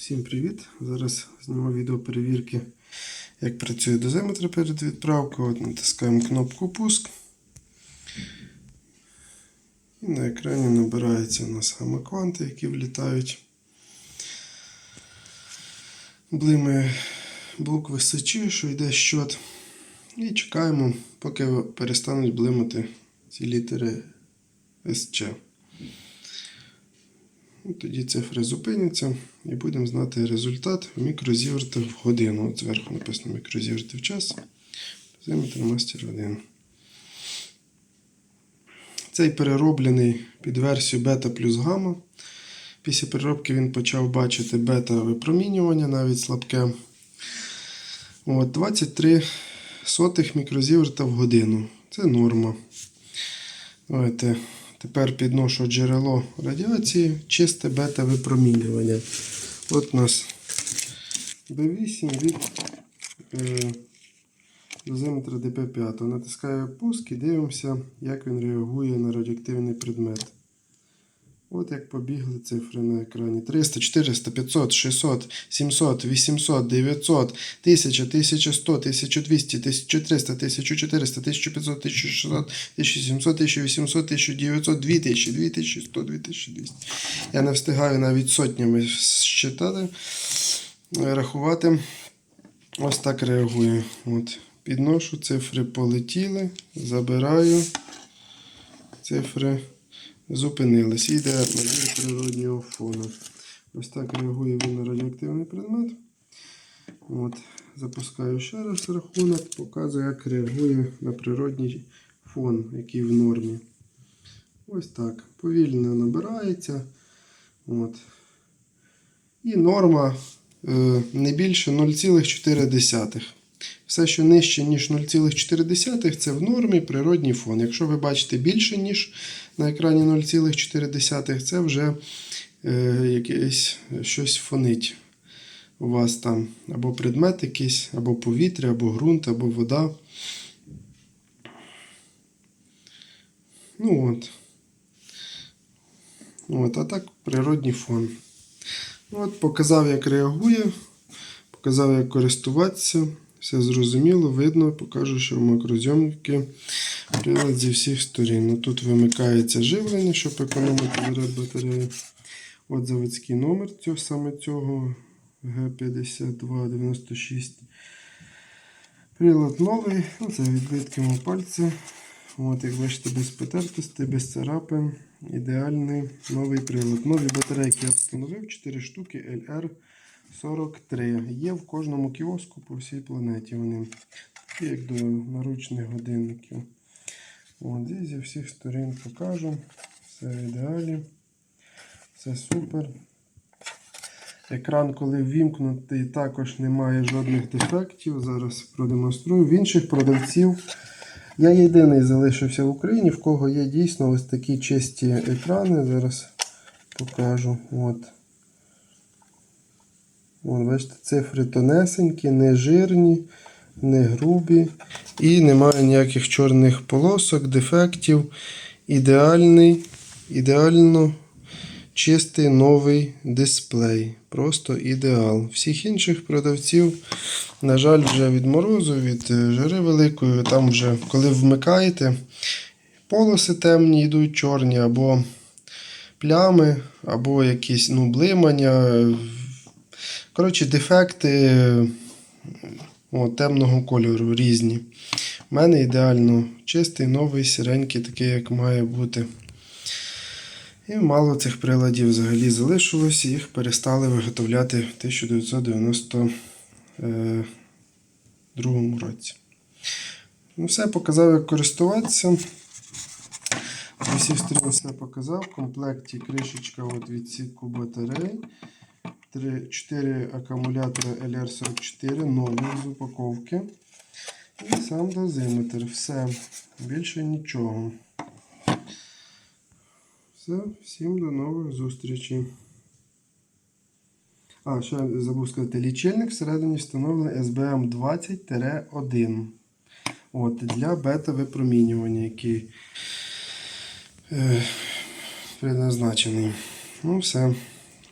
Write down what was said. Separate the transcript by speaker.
Speaker 1: Всім привіт! Зараз зніму відео перевірки, як працює дозиметр перед відправкою. От натискаємо кнопку пуск. І на екрані набирається у нас гамакванти, які влітають. Блимає блок височі, що йде щот. І чекаємо, поки перестануть блимати ці літери СЧ. І Тоді цифри зупиняться і будемо знати результат в мікрозівертах в годину. От зверху написано мікрозіверти в час. Дозиметр мастер 1. Цей перероблений під версію бета плюс гамма. Після переробки він почав бачити бета-випромінювання, навіть слабке. От, 23 сотих мікрозіверта в годину. Це норма. Давайте тепер підношу джерело радіації, чисте бета-випромінювання. От у нас B8 від е, дозиметра ДП5. Натискаю пуск і дивимося, як він реагує на радіоактивний предмет. От як побігли цифри на екрані. 300, 400, 500, 600, 700, 800, 900, 1000, 1100, 1200, 1300, 1400, 1500, 1600, 1700, 1800, 1900, 2000, 2100, 2200. Я не встигаю навіть сотнями считати, рахувати. Ось так реагує. От. Підношу, цифри полетіли, забираю. Цифри зупинились. Йде набір природнього фону. Ось так реагує він на радіоактивний предмет. От. Запускаю ще раз рахунок, показую, як реагує на природній фон, який в нормі. Ось так. Повільно набирається. От. І норма е, не більше 0,4. Все, що нижче, ніж 0,4, це в нормі природній фон. Якщо ви бачите більше, ніж на екрані 0,4, це вже е, якесь щось фонить. У вас там або предмет якийсь, або повітря, або ґрунт, або вода. Ну от. От, а так природній фон. От, показав, як реагує, показав, як користуватися. Все зрозуміло, видно, покажу, що в макрозйомки прилад зі всіх сторін. Ну, Тут вимикається живлення, щоб економити заряд батареї. От заводський номер цього, саме цього G5296. Прилад новий, ну, це відбитки мого пальця. От, як бачите, без потертостей, без царапин. Ідеальний новий прилад. Нові батарейки я встановив 4 штуки LR43. Є в кожному кіоску по всій планеті. Вони як до наручних годинників. От, і зі всіх сторін покажу. Все в ідеалі. Все супер. Екран, коли ввімкнутий, також немає жодних дефектів. Зараз продемонструю. В інших продавців. Я єдиний залишився в Україні, в кого є дійсно ось такі чисті екрани. Зараз покажу. От. От, бачите, цифри тонесенькі, не жирні, не грубі. І немає ніяких чорних полосок, дефектів. Ідеальний, ідеально чистий новий дисплей. Просто ідеал. Всіх інших продавців, на жаль, вже від морозу, від е, жари великої, там вже коли вмикаєте, полоси темні йдуть чорні, або плями, або якісь ну, блимання. Коротше, дефекти е, о, темного кольору різні. У мене ідеально чистий, новий, сіренький, такий, як має бути. І мало цих приладів взагалі залишилось, їх перестали виготовляти в 1992 році. Ну, все, показав, як користуватися. З усіх сторін все показав. В комплекті кришечка от відсітку батарей. 3, 4 акумулятори LR44, нові з упаковки. І сам дозиметр. Все. Більше нічого. Все, всім до нових зустрічей. А, ще забув сказати, лічильник всередині встановлений SBM 20-1. От, для бета-випромінювання, який е, предназначений. Ну, все.